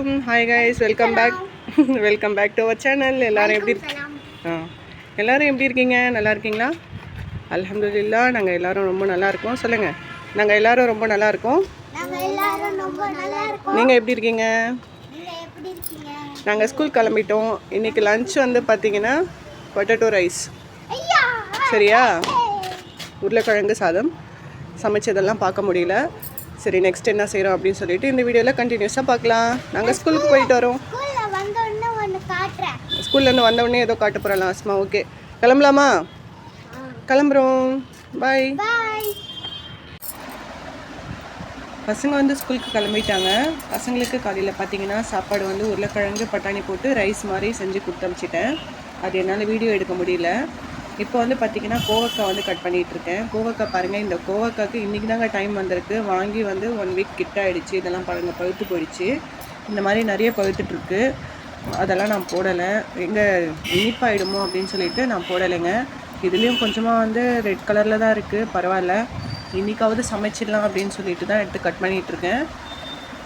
Hi guys welcome back welcome back to our channel எல்லாரும் எப்படி ஆ. எல்லாரும் எப்படி இருக்கீங்க? நல்லா இருக்கீங்களா? அல்ஹம்துலில்லாஹ் நாங்கள் எல்லாரும் ரொம்ப நல்லா இருக்கோம். சொல்லுங்கள் நாங்கள் எல்லாரும் ரொம்ப நல்லா இருக்கோம். நீங்கள் எப்படி இருக்கீங்க? நாங்கள் ஸ்கூல் கிளம்பிட்டோம். இன்றைக்கி லஞ்ச் வந்து பார்த்தீங்கன்னா பொட்டேட்டோ ரைஸ் சரியா? உருளைக்கிழங்கு சாதம். சமைச்சதெல்லாம் பார்க்க முடியல. சரி நெக்ஸ்ட் என்ன செய்கிறோம் அப்படின்னு சொல்லிட்டு இந்த வீடியோவில் கண்டினியூஸாக பார்க்கலாம். நாங்கள் ஸ்கூலுக்கு போயிட்டு வரோம். ஸ்கூல்ல ஸ்கூல்லேருந்து வந்த உடனே ஏதோ காட்ட போகிறலாம் ஆஸ்மா ஓகே கிளம்பலாமா? கிளம்புறோம். பாய் பாய் பசங்க வந்து ஸ்கூலுக்கு கிளம்பிட்டாங்க. பசங்களுக்கு காலையில் பார்த்தீங்கன்னா சாப்பாடு வந்து உருளைக்கிழங்கு பட்டாணி போட்டு ரைஸ் மாதிரி செஞ்சு கொடுத்து அனுப்பிச்சிட்டேன். அது என்னால் வீடியோ எடுக்க முடியல. இப்போ வந்து பார்த்தீங்கன்னா கோவக்காய் வந்து கட் பண்ணிட்டு இருக்கேன் கோவக்காய் பாருங்கள் இந்த கோவக்காய்க்கு இன்றைக்கி தாங்க டைம் வந்திருக்கு. வாங்கி வந்து ஒன் வீக் கிட்ட ஆகிடுச்சு இதெல்லாம் பாருங்கள் பழுத்து போயிடுச்சு. இந்த மாதிரி நிறைய பழுத்துட்ருக்கு அதெல்லாம் நான் போடலை. எங்கே இனிப்பாயிடுமோ அப்படின்னு சொல்லிட்டு நான் போடலைங்க. இதுலேயும் கொஞ்சமாக வந்து ரெட் கலரில் தான் இருக்குது பரவாயில்ல. இன்றைக்காவது சமைச்சிடலாம் அப்படின்னு சொல்லிட்டு தான் எடுத்து கட் பண்ணிகிட்ருக்கேன்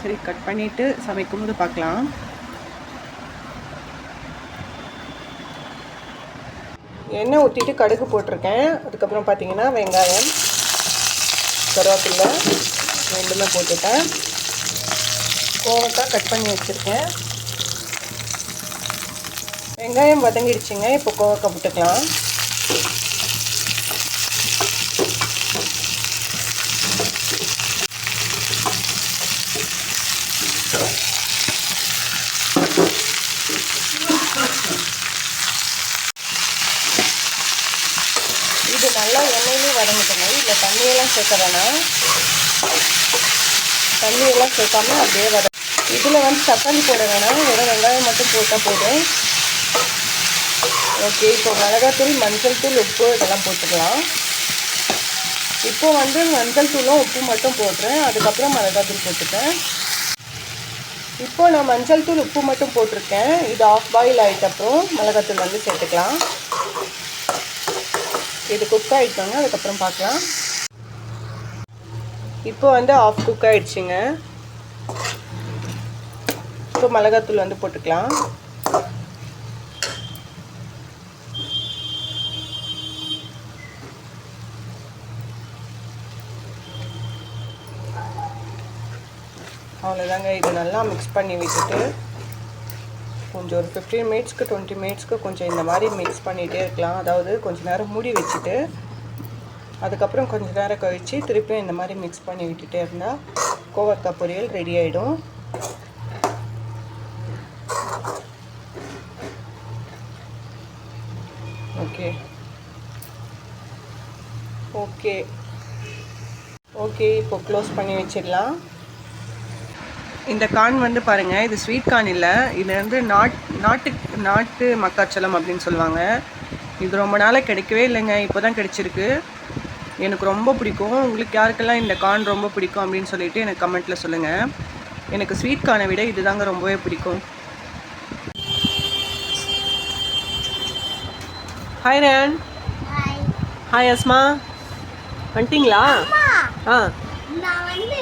சரி கட் பண்ணிவிட்டு சமைக்கும்போது பார்க்கலாம். எண்ணெய் ஊற்றிட்டு கடுகு போட்டிருக்கேன். அதுக்கப்புறம் பார்த்தீங்கன்னா வெங்காயம் கருவேப்பில்லை ரெண்டுமே போட்டுட்டேன். கோவக்காய் கட் பண்ணி வச்சுருக்கேன். வெங்காயம் வதங்கிடுச்சிங்க இப்போ கோவக்காய் போட்டுக்கலாம் இது நல்லா எண்ணெயிலே வதங்கிட்டுங்க இதில் தண்ணியெல்லாம் சேர்க்க வேணாம் தண்ணியெல்லாம் சேர்க்காம அப்படியே வர இதில் வந்து தக்காளி போட வேணாம். வெறும் வெங்காயம் மட்டும் போட்டால் போதும். ஓகே இப்போ மிளகாத்தூள் மஞ்சள் தூள் உப்பு இதெல்லாம் போட்டுக்கலாம். இப்போ வந்து மஞ்சள் தூளும் உப்பு மட்டும் போடுறேன் அதுக்கப்புறம் மிளகாத்தூள் போட்டுட்டேன் இப்போ நான் மஞ்சள் தூள் உப்பு மட்டும் போட்டிருக்கேன். இது ஆஃப் பாயில் ஆகிட்ட அப்புறம் மிளகாத்தூள் வந்து சேர்த்துக்கலாம். இது குக் ஆகிட்டோங்க அதுக்கப்புறம் பார்க்கலாம். இப்போ வந்து ஆஃப் குக் ஆகிடுச்சிங்க இப்போ மிளகாத்தூள் வந்து போட்டுக்கலாம். அவ்வளோதாங்க இது நல்லா மிக்ஸ் பண்ணி விட்டுட்டு கொஞ்சம் ஒரு ஃபிஃப்டீன் மினிட்ஸ்க்கு டுவெண்ட்டி மினிட்ஸ்க்கு கொஞ்சம் இந்த மாதிரி மிக்ஸ் பண்ணிகிட்டே இருக்கலாம். அதாவது கொஞ்சம் நேரம் மூடி வச்சுட்டு அதுக்கப்புறம் கொஞ்ச நேரம் கழித்து திருப்பியும் இந்த மாதிரி மிக்ஸ் பண்ணி விட்டுட்டே இருந்தால் கோவக்காய் பொரியல் ரெடி ஆகிடும் ஓகே ஓகே ஓகே இப்போ க்ளோஸ் பண்ணி வச்சிடலாம். இந்த கார்ன் வந்து பாருங்கள் இது ஸ்வீட் கார்ன் இல்லை. இது வந்து நாட் நாட்டு நாட்டு மக்காச்சோளம் அப்படின்னு சொல்லுவாங்க. இது ரொம்ப நாளாக கிடைக்கவே இல்லைங்க இப்போ தான் கிடைச்சிருக்கு. எனக்கு ரொம்ப பிடிக்கும். உங்களுக்கு யாருக்கெல்லாம் இந்த கார்ன் ரொம்ப பிடிக்கும் அப்படின்னு சொல்லிட்டு எனக்கு கமெண்ட்டில் சொல்லுங்கள் எனக்கு ஸ்வீட் கார்னை விட இது தாங்க ரொம்பவே பிடிக்கும். ஹாய் ரேன் ஹாய் அஸ்மா வந்துட்டிங்களா? ஆ. நான் வந்து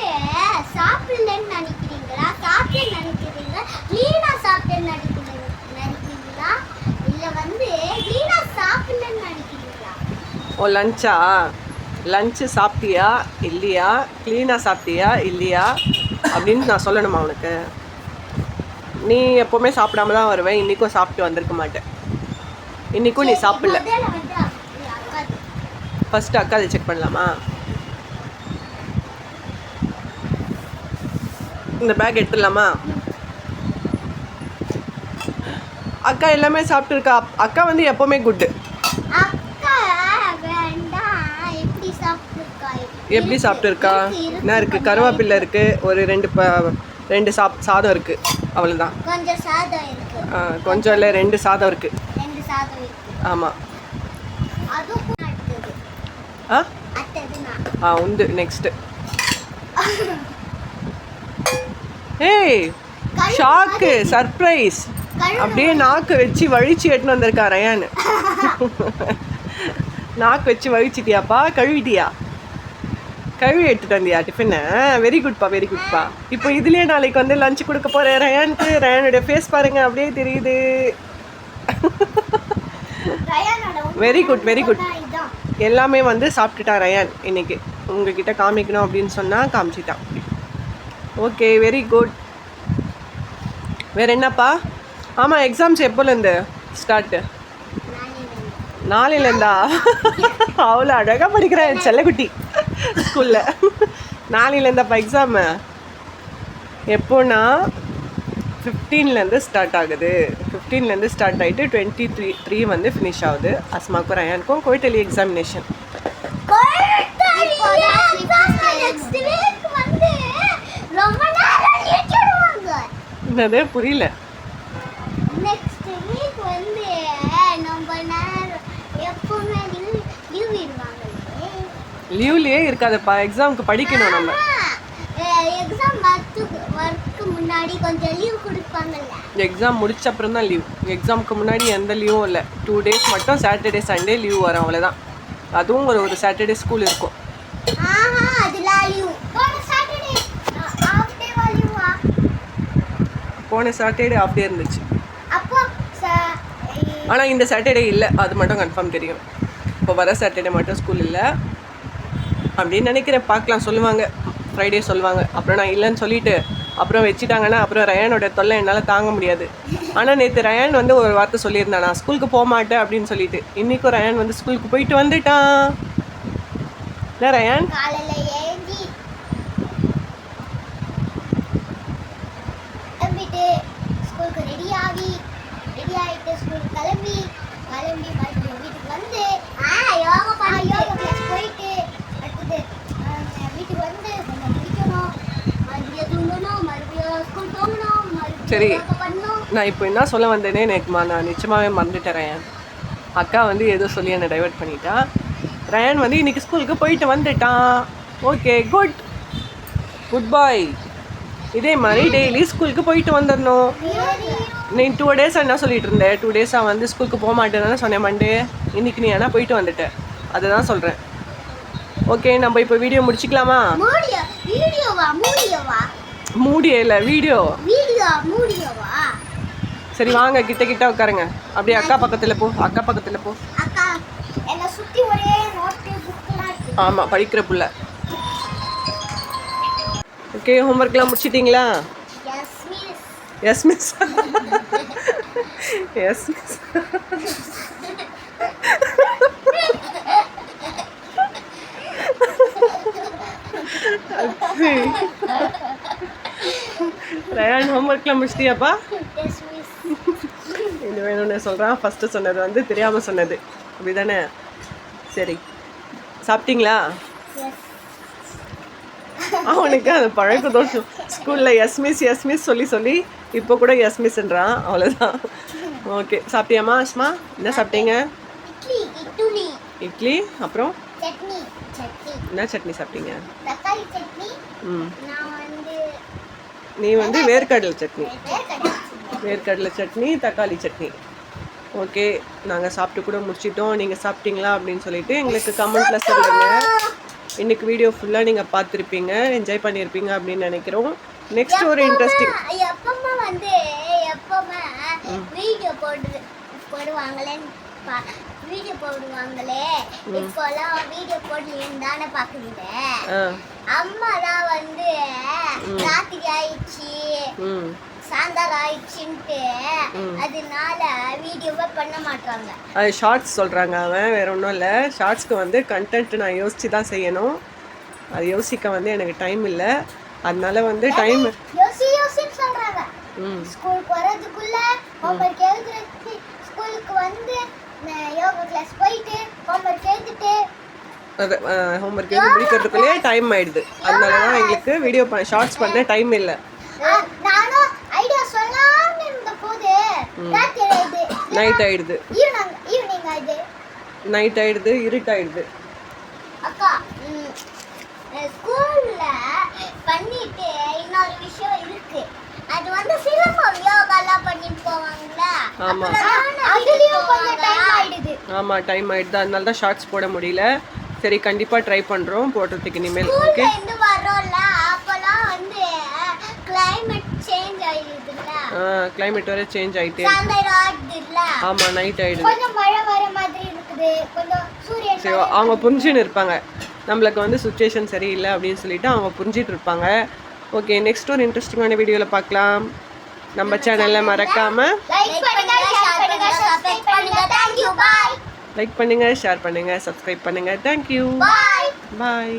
சாப்பிடலன்னு நினைக்கிறீங்களா? சாப்பிட்டேன்னு நினைக்கிறீங்களா? நினைக்கிறீங்க நினைக்கிறீங்களா? இல்ல வந்து க்ளீனா சாப்பிடலன்னு நினைக்கிறீங்களா? ஓ லஞ்சா லஞ்சு சாப்பிட்டியா? இல்லையா? க்ளீனாக சாப்பிட்டியா? இல்லையா? அப்படின்னு நான் சொல்லணுமா உனக்கு? நீ எப்போவுமே சாப்பிடாம தான் வருவேன். இன்றைக்கும் சாப்பிட்டு வந்திருக்க மாட்டேன். இன்றைக்கும் நீ சாப்பிடல. ஃபஸ்ட்டு அக்கா அதை செக் பண்ணலாமா? இந்த பேக் எடுத்துடலாமா? அக்கா எல்லாமே சாப்பிட்டுருக்கா. அக்கா வந்து எப்போவுமே குட்டு அக்கா வேண்டாம் எப்படி சாப்பிட்டுருக்கா எப்படி சாப்பிட்டுருக்கா? என்ன இருக்குது கருவேப்பில்லை இருக்குது ஒரு ரெண்டு ப ரெண்டு சாப் சாதம் இருக்குது அவ்வளோதான் கொஞ்சம் சாதம் இருக்கு. கொஞ்சம் இல்லை ரெண்டு சாதம் இருக்குது இருக்கு. ஆமாம் ஆ? ஆ உண்டு. நெக்ஸ்ட்டு ஏய் ஷாக்கு சர்ப்ரைஸ் அப்படியே நாக்கு வச்சு வழிச்சு எட்டுன்னு வந்திருக்கா ரயான். நாக்கு வச்சு வழிச்சிட்டியாப்பா? கழுவிட்டியா? கழுவி எடுத்துட்டு வந்தியா டிஃபனை வெரி குட்பா வெரி குட்பா இப்போ இதுலயே நாளைக்கு வந்து லஞ்ச் கொடுக்க போறேன் ரயானுக்கு ரயானுடைய ஃபேஸ் பாருங்க அப்படியே தெரியுது. வெரி குட் வெரி குட் எல்லாமே வந்து சாப்பிட்டுட்டான் ரயான் இன்னைக்கு. உங்ககிட்ட காமிக்கணும் அப்படின்னு சொன்னா காமிச்சிட்டான். ஓகே வெரி குட் வேற என்னப்பா? ஆமாம் எக்ஸாம்ஸ் எப்போலேருந்து ஸ்டார்ட்டு நாளையிலேருந்தா. அவ்வளோ அழகாக படிக்கிறேன் செல்லக்குட்டி. ஸ்கூலில். நாளையிலேருந்தாப்பா எக்ஸாமு எப்போனா ஃபிஃப்டீன்லேருந்து ஸ்டார்ட் ஆகுது. ஃபிஃப்டீன்லேருந்து ஸ்டார்ட் ஆகிட்டு டுவெண்ட்டி த்ரீ த்ரீ வந்து ஃபினிஷ் ஆகுது. அஸ்மாக்கும் ரயானுக்கும் கோயிட்டலி எக்ஸாமினேஷன் என்னது? புரியல நெக்ஸ்ட் வீக் வந்து ரொம்ப நேரம் எப்பவுமே லீவ் விடுவாங்களே லீவ்லேயே இருக்காதுப்பா. எக்ஸாமுக்கு படிக்கணும் நம்ம. எக்ஸாம் ஒர்க்கு முன்னாடி கொஞ்சம் லீவ் கொடுப்பாங்கல்ல. எக்ஸாம் முடிச்ச அப்புறம் தான் லீவ் எக்ஸாமுக்கு முன்னாடி எந்த லீவும் இல்லை. டூ டேஸ் மட்டும் சாட்டர்டே சண்டே லீவ் வரும் அவ்வளோதான் அதுவும் ஒரு ஒரு சாட்டர்டே ஸ்கூல் இருக்கும். ஆஹா அதெல்லாம் லீவ் போன சாட்டர்டே ஆஃப் டே லீவா போன சாட்டர்டே ஆஃப் டே இருந்துச்சு. ஆனால் இந்த சாட்டர்டே இல்லை. அது மட்டும் கன்ஃபார்ம் தெரியும். இப்போ வர சாட்டர்டே மட்டும் ஸ்கூல் இல்லை. அப்படின்னு நினைக்கிறேன். பார்க்கலாம் சொல்லுவாங்க. ஃப்ரைடே சொல்லுவாங்க. அப்புறம் நான் இல்லைன்னு சொல்லிட்டு அப்புறம் வச்சுட்டாங்கன்னா அப்புறம் ரயானோட தொல்லை என்னால் தாங்க முடியாது. ஆனால் நேற்று ரயான் வந்து ஒரு வார்த்தை சொல்லியிருந்தான் நான் ஸ்கூலுக்கு போக மாட்டேன் அப்படின்னு சொல்லிட்டு. இன்றைக்கும் ரயான் வந்து ஸ்கூலுக்கு போயிட்டு வந்துட்டான். என்ன ரயான்? ஸ்கூலுக்கு ரெடி ஆகி ரெடி ஆகிட்டு ஸ்கூலுக்கு கிளம்பி கிளம்பி மறுபடியும் வீட்டுக்கு வந்து யோகா பண்ண யோகா கிளாஸ் போயிட்டு அடுத்தது ஆஹ், வீட்டுக்கு வந்து கொஞ்சம் குடிக்கணும் மறுபடியும் தூங்கணும் மறுபடியும் ஸ்கூல் போகணும் மறுபடியும் சரி. நான் இப்போ என்ன சொல்ல வந்தேனே நேற்றுமா நான் நிச்சயமாகவே மறந்துட்டேன் ரயான். அக்கா வந்து ஏதோ சொல்லி என்னை டைவர்ட் பண்ணிட்டா. ரயான் வந்து இன்னைக்கு ஸ்கூலுக்கு போயிட்டு வந்துட்டான். ஓகே குட் குட் பாய் இதே மாதிரி டெய்லி ஸ்கூலுக்கு போயிட்டு வந்துடணும். நீ டூ டேஸ் என்ன சொல்லிட்டு இருந்தேன் டூ டேஸாக வந்து ஸ்கூலுக்கு போக மாட்டேன்னு சொன்னேன் மண்டே. இன்னைக்கு நீ ஆனால் போயிட்டு வந்துட்ட. அதுதான் சொல்கிறேன் ஓகே நம்ம இப்போ வீடியோ முடிச்சுக்கலாமா? மூடியோ இல்லை வீடியோ சரி வாங்க கிட்ட கிட்ட உட்காருங்க. அப்படியே அக்கா பக்கத்தில் போ அக்கா பக்கத்தில் போ. ஆமாம் படிக்கிற புள்ள. ஓகே ஹோம்ஒர்க்லாம் முடிச்சிட்டிங்களா? Yes miss yes miss yes miss Rayan ஹோம்ஒர்க்லாம் முடிச்சிட்டியாப்பா? இது வேணும்னு சொல்கிறான் ஃபஸ்ட்டு சொன்னது வந்து தெரியாமல் சொன்னது. அப்படிதானே? சரி. சாப்பிட்டீங்களா? அவனுக்கு அந்த பழக்க தோஷம் ஸ்கூலில் எஸ் மிஸ் எஸ் மிஸ் சொல்லி சொல்லி இப்போ கூட எஸ் மிஸ்ன்றான் அவ்வளோதான் ஓகே சாப்பிட்டியாம்மா அஸ்மா? என்ன சாப்பிட்டீங்க? இட்லி அப்புறம்? என்ன சட்னி சாப்பிட்டீங்க? ம். நீ வந்து வேர்க்கடலை சட்னி. வேர்க்கடலை சட்னி. தக்காளி சட்னி. ஓகே நாங்கள் சாப்பிட்டு கூட முடிச்சிட்டோம். நீங்கள் சாப்பிட்டீங்களா அப்படின்னு சொல்லிட்டு எங்களுக்கு கமெண்ட்டில் சொல்லுங்கள் இன்னைக்கு வீடியோ ஃபுல்லாக நீங்கள் பார்த்துருப்பீங்க. என்ஜாய் பண்ணியிருப்பீங்க அப்படின்னு நினைக்கிறோம். நெக்ஸ்ட் ஒரு இன்ட்ரெஸ்டிங் எப்பவுமே- வந்து எப்பவுமே வீடியோ போடு போடுவாங்களேன்னு பா- வீடியோ போடுவாங்களே. இப்போலாம் வீடியோ போடலன்னு தானே அம்மா தான் வந்து ராத்திரி ஆயிடுச்சு சாயந்தரம் ஆயிடுச்சுன்ட்டு அதனால வீடியோவே பண்ண மாட்டாங்க. அது ஷார்ட்ஸ் சொல்கிறாங்க அவன் வேற ஒன்றும் இல்லை. ஷார்ட்ஸ்க்கு வந்து கண்டென்ட் நான் யோசிச்சு தான் செய்யணும். அது யோசிக்க வந்து எனக்கு டைம் இல்லை. அதனால வந்து டைம் யோசி யோசின்னு சொல்றாங்க. ம். ஸ்கூலுக்கு வர்றதுக்குள்ள ஹோம்ஒர்க் எழுதுறதுக்கு ஸ்கூலுக்கு வந்து யோகா கிளாஸ் போயிட்டு ஹோம்ஒர்க் எழுதிட்டு அது ஹோம்ஒர்க் எழுதி முடிக்கிறதுக்குள்ளேயே டைம் ஆயிடுது. அதனால தான் எங்களுக்கு வீடியோ ஷார்ட்ஸ் பண்ண டைம் இல்லை. நானும் ஐடியா சொல்லலாம்னு இருந்த போது நைட் ஆயிடுது. ஈவினிங் ஆயிடுது. நைட் ஆயிடுது. இருட்டாயிடுது. அக்கா ஸ்கூல்ல பண்ணிட்டு இன்னொரு விஷயம் சிலம்பம் யோகாலாம் பண்ணிட்டு போவாங்கல்ல? ஆமா. அதுலயும் கொஞ்சம் டைம் ஆயிடுது. ஆமாம் டைம் ஆயிடுது. அதனால தான் ஷார்ட்ஸ் போட முடியல. சரி கண்டிப்பாக ட்ரை பண்ணுறோம் போடுறதுக்கு இனிமேல். ஓகே இருந்து வரோம்ல அப்பலாம் வந்து கிளைமேட் சேஞ்ச் ஆயிடுதுல்ல? கிளைமேட் வேறு சேஞ்ச் ஆகிட்டே சாயந்தரம் ஆகுதுல்ல ஆமாம் நைட் ஆகிடுது கொஞ்சம் மழை வர மாதிரி இருக்குது. கொஞ்சம் சூரியன் சரி அவங்க புரிஞ்சுன்னு இருப்பாங்க. நம்மளுக்கு வந்து சுச்சுவேஷன் சரியில்லை அப்படின்னு சொல்லிட்டு அவங்க புரிஞ்சிட்டு இருப்பாங்க. ஓகே நெக்ஸ்ட் ஒரு இன்ட்ரெஸ்டிங்கான வீடியோவில் பார்க்கலாம். நம்ம சேனலை மறக்காமல் லைக் பண்ணுங்கள் ஷேர் பண்ணுங்கள் சப்ஸ்கிரைப் பண்ணுங்கள் தேங்க்யூ பாய்